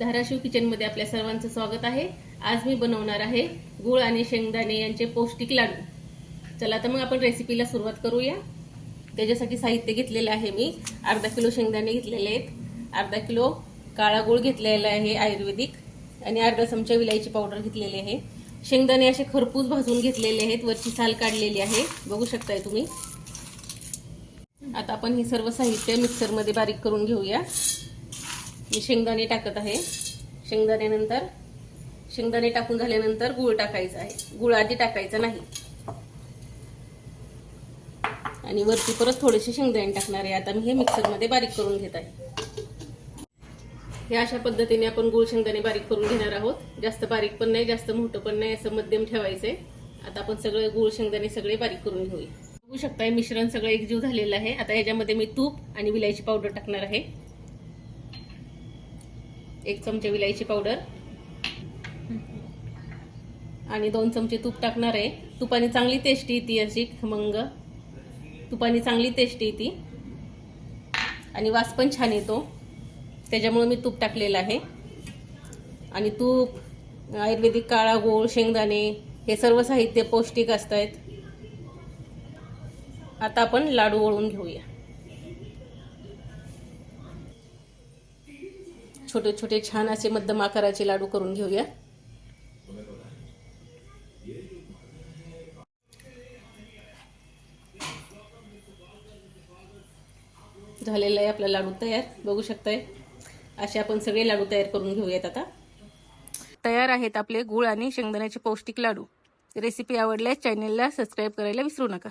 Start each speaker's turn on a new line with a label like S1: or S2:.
S1: धाराशिव किचनमध्ये आपल्या सर्वांचं स्वागत आहे. आज मी बनवणार आहे गुळ आणि शेंगदाणे यांचे पौष्टिक लाडू. चला तर मग आपण रेसिपीला सुरुवात करूया. त्याच्यासाठी साहित्य घेतलेलं आहे मी. अर्धा किलो शेंगदाणे घेतलेले आहेत. अर्धा किलो काळा गुळ घेतलेला आहे आयुर्वेदिक. आणि अर्धा चमचा विलायची पावडर घेतलेली आहे. शेंगदाणे असे खरपूस भाजून घेतलेले आहेत. वरची साल काढलेली आहे. बघू शकताय तुम्ही. आता आपण हे सर्व साहित्य मिक्सरमध्ये बारीक करून घेऊया. मी शेंगदाणे टाकत आहे. शेंगदाण्यानंतर शेंगदाणे टाकून झाल्यानंतर गूळ टाकायचा आहे. गूळ आधी टाकायचा नाही. आणि वरती परत थोडेसे शेंगदाणे टाकणार आहे. आता मी हे मिक्सरमध्ये बारीक करून घेत आहे. हे अशा पद्धतीने आपण गूळ शेंगदाणे बारीक करून घेणार आहोत. जास्त बारीक पण नाही जास्त मोठं पण नाही असं मध्यम ठेवायचं आहे आता आपण सगळे गूळ शेंगदाणे सगळे बारीक करून घेऊया. बघू शकताय मिश्रण सगळं एकजीव झालेलं आहे. आता ह्याच्यामध्ये मी तूप आणि विलायची पावडर टाकणार आहे. एक चमचे विलायची पावडर. आणि दोन चमचे तूप टाकणार आहे. तुपाने चांगली टेस्टी येते अशी खमंग. तुपाने चांगली टेस्टी येते. आणि वास पण छान येतो. त्याच्यामुळे मी तूप टाकलेलं आहे. आणि तूप आयुर्वेदिक काळा गोळ शेंगदाणे हे सर्व साहित्य पौष्टिक असत आहेत आता आपण लाडू वळून घेऊया. छोटे छोटे छान असे मध्यम आकाराचे लाडू करून घेऊया. झालेला आहे आपला लाडू तयार. बघू शकताय. असे आपण सगळे लाडू तयार करून घेऊयात आता. तयार आहेत आपले गुळ आणि शेंगदाण्याचे पौष्टिक लाडू. रेसिपी आवडल्यास चॅनेलला सबस्क्राईब करायला विसरू नका.